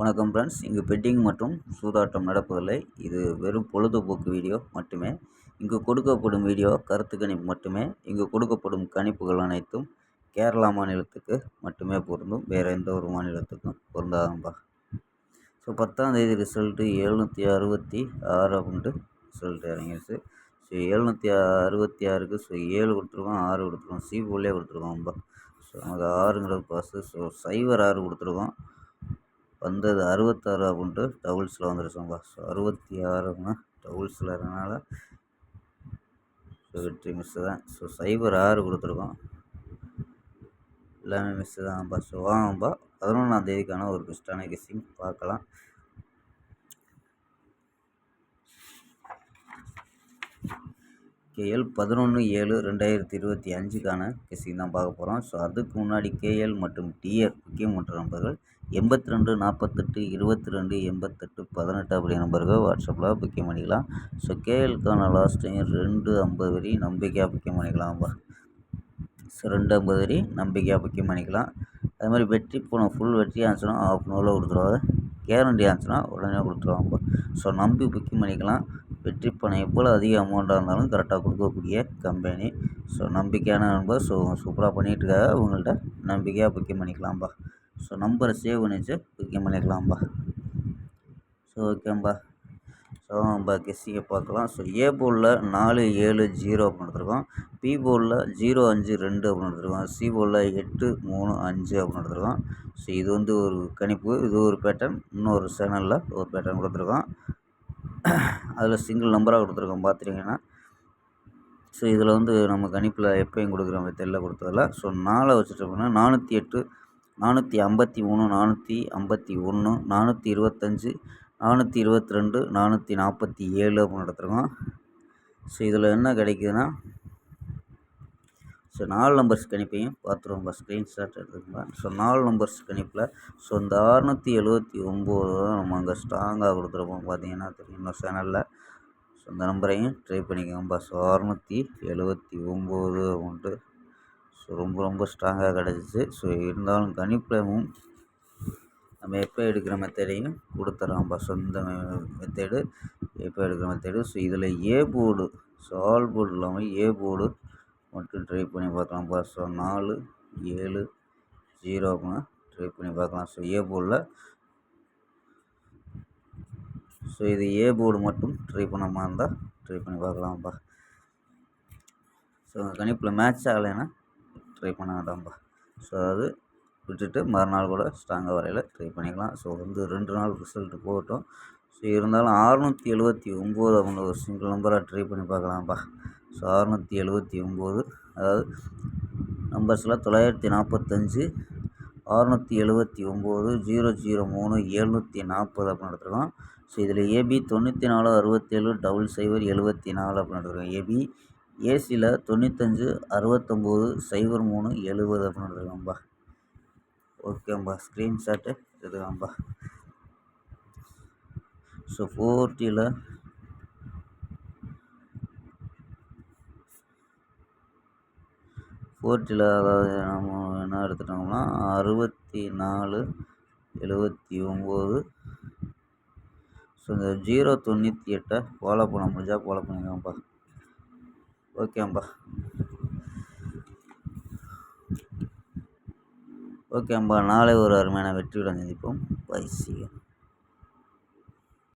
வணக்கம் ஃப்ரெண்ட்ஸ் இங்கு பெட்டிங் மற்றும் சூதாட்டம் நடப்பதில்லை. இது வெறும் பொழுதுபோக்கு வீடியோ மட்டுமே. இங்கு கொடுக்கப்படும் வீடியோ கருத்து கணிப்பு மட்டுமே. இங்கு கொடுக்கப்படும் கணிப்புகள் அனைத்தும் கேரளா மாநிலத்துக்கு மட்டுமே பொருந்தும். வேறு எந்த ஒரு மாநிலத்துக்கும் பொருந்தாதம்பா. ஸோ பத்தாந்தேதி ரிசல்ட்டு எழுநூற்றி அறுபத்தி ஆறு அப்படின்ட்டு ரிசல்ட் இறங்கிடுச்சு ஸோ எழுநூற்றி அறுபத்தி ஆறுக்கு ஸோ ஏழு கொடுத்துருக்கோம் ஆறு கொடுத்துருக்கோம். சி போலே கொடுத்துருக்கோம்பா ஸோ நமக்கு ஆறுங்கிறது பாஸு ஸோ சைவர் ஆறு கொடுத்துருக்கோம். வந்தது அறுபத்தாறு அப்படின்ட்டு டவுல்ஸில் வந்துருச்சோம்பா ஸோ அறுபத்தி ஆறுங்க டவுல்ஸில் இருந்தனால ஸோ வெற்றி மிஸ்ஸு தான். ஸோ சைபர் ஆறு கொடுத்துருக்கோம். எல்லாமே மிஸ்ஸு தான்ப்பா ஸோ வாங்கப்பா. பதினொன்றாம் தேதிக்கான ஒரு பெஸ்ட்டான கெஸ்ஸிங் பார்க்கலாம். கேஎல் பதினொன்று ஏழு ரெண்டாயிரத்தி இருபத்தி அஞ்சுக்கான கெஸ்ஸிங் தான் பார்க்க போகிறோம் ஸோ அதுக்கு முன்னாடி கேஎல் மற்றும் டிஆர் முக்கியமற்ற நம்பர்கள். எண்பத்தி ரெண்டு நாற்பத்தெட்டு இருபத்தி ரெண்டு எண்பத்தெட்டு பதினெட்டு அப்படி நம்பர்கள் வாட்ஸ்அப்பில் புக்கிங் பண்ணிக்கலாம். ஸோ கேஎல்க்கான லாஸ்ட் டைம் ரெண்டு ஐம்பது வரி நம்பிக்கையாக புக்கிங் பண்ணிக்கலாம் ஸோ ரெண்டு ஐம்பது வரி நம்பிக்கையாக புக்கிங் பண்ணிக்கலாம். அது மாதிரி வெற்றி போன ஃபுல் வெற்றி ஆச்சுன்னா ஆஃப் அன் ஹவரில் கொடுத்துருவாங்க. கேரண்டி ஆச்சுன்னா உடனே கொடுத்துருவாங்கப்பா. ஸோ நம்பி புக்கிங் பண்ணிக்கலாம். வெற்றி பணம் எவ்வளோ அதிக அமௌண்ட்டாக இருந்தாலும் கரெக்டாக கொடுக்கக்கூடிய கம்பெனி ஸோ நம்பிக்கையான நண்பர். ஸோ சூப்பராக பண்ணிகிட்ருக்காங்க உங்கள்கிட்ட நம்பிக்கையாக புக்கிங் பண்ணிக்கலாம்ப்பா ஸோ நம்பரை சேவ் பண்ணி வச்சு புக்கிங் பண்ணிக்கலாம்ப்பா ஸோ ஓகேம்பா ஸோ நம்ம கெஸ்ஸிங்கை பார்க்கலாம். ஸோ ஏ போலில் நாலு ஏழு ஜீரோ அப்படின்னு எடுத்துருக்கோம். பி போலில் ஜீரோ அஞ்சு ரெண்டு அப்படின்னு எடுத்துருக்கோம். சி போலில் எட்டு மூணு அஞ்சு அப்படின்னு எடுத்துருக்கோம். ஸோ இது வந்து ஒரு கணிப்பு. இது ஒரு பேட்டர்ன் இன்னொரு சேனலில் ஒரு பேட்டர்ன் கொடுத்துருக்கோம். அதில் சிங்கிள் நம்பராக கொடுத்துருக்கோம் பார்த்துட்டிங்கன்னா. ஸோ இதில் வந்து நம்ம கணிப்பில் எப்போயும் கொடுக்குற மெத்தடில் கொடுத்ததில்ல ஸோ நாலை வச்சுட்டோம்னா நானூற்றி எட்டு நானூற்றி ஐம்பத்தி மூணு நானூற்றி ஐம்பத்தி ஒன்று நானூற்றி இருபத்தஞ்சி நானூற்றி இருபத்தி ரெண்டு நானூற்றி நாற்பத்தி ஏழு அப்படின்னு எடுத்துருக்கோம். ஸோ இதில் என்ன கிடைக்குதுன்னா ஸோ நாலு நம்பர்ஸ் கணிப்பையும் பார்த்துருவோம்பா ஸ்க்ரீன்ஷாட் எடுத்துக்கோங்க. ஸோ நாலு நம்பர்ஸ் கணிப்பில் ஸோ இந்த அறுநூற்றி எழுபத்தி ஒம்பது தான் நம்ம அங்கே ஸ்ட்ராங்காக கொடுத்துருப்போம். பார்த்தீங்கன்னா தெரியும் சேனலில் ஸோ இந்த நம்பரையும் ட்ரை பண்ணிக்கோங்கப்பா. ஸோ அறுநூற்றி எழுபத்தி ஒம்பது அமௌண்ட்டு. ஸோ ரொம்ப ரொம்ப ஸ்ட்ராங்காக கிடச்சிச்சு. ஸோ இருந்தாலும் கணிப்பமும் நம்ம எப்போ எடுக்கிற மெத்தடையும் கொடுத்துட்றோம்ப்பா சொந்த மெத்தேடு எப்போ எடுக்கிற மெத்தேடு ஸோ இதில் A board so all board இல்லாமல் ஏ போர்டு மட்டும் ட்ரை பண்ணி பார்க்கலாம்ப்பா ஸோ நாலு ஏழு ஜீரோ அப்படின்னா ட்ரை பண்ணி பார்க்கலாம். ஸோ ஏ போர்டில் ஸோ இது ஏ போர்டு மட்டும் ட்ரை பண்ணாமல் இருந்தால் ட்ரை பண்ணி பார்க்கலாம்ப்பா. ஸோ கணிப்பில் மேட்ச் ஆகலைன்னா ட்ரை பண்ண வேண்டாம்ப்பா. ஸோ அது விட்டுட்டு மறுநாள் கூட ஸ்ட்ராங்காக வரையில் ட்ரை பண்ணிக்கலாம். ஸோ வந்து ரெண்டு நாள் ரிசல்ட்டு போகட்டும். ஸோ இருந்தாலும் ஆறுநூற்றி எழுபத்தி ஒம்பது அப்படின்ற ஒரு சிங்கிள் நம்பராக ட்ரை பண்ணி பார்க்கலாம்ப்பா. ஸோ ஆறுநூற்றி எழுபத்தி ஒம்பது அதாவது நம்பர்ஸில் தொள்ளாயிரத்தி நாற்பத்தஞ்சு ஆறுநூற்றி எழுபத்தி ஒம்பது ஜீரோ ஜீரோ மூணு எழுநூற்றி நாற்பது அப்படின்னு எடுத்துருக்கோம். ஸோ இதில் ஏபி தொண்ணூற்றி நாலு அறுபத்தேழு டபுள் சைபர் எழுபத்தி நாலு அப்படின்னு எடுத்துருக்கோம். ஏபி ஏசியில் தொண்ணூத்தஞ்சு அறுபத்தொம்போது சைபர் மூணு எழுபது அப்படின்னு எடுத்துருக்கோம்ப்பா. ஓகேம்பா ஸ்க்ரீன்ஷாட்டு எடுத்துக்கோம்பா ஸோ ஃபோர்ட்டியில் ஃபோர்ட்டியில் அதாவது நம்ம என்ன எடுத்துட்டோம்னா அறுபத்தி நாலு எழுபத்தி ஒம்பது ஸோ இந்த ஜீரோ தொண்ணூற்றி எட்டை ஃபாலோ பண்ண முடிஞ்சால் ஃபாலோ பண்ணிக்கோங்கப்பா ஓகேம்பா ஓகேம்பா நாளை ஒரு அருமையான வெற்றியுடன் சந்திப்போம். பை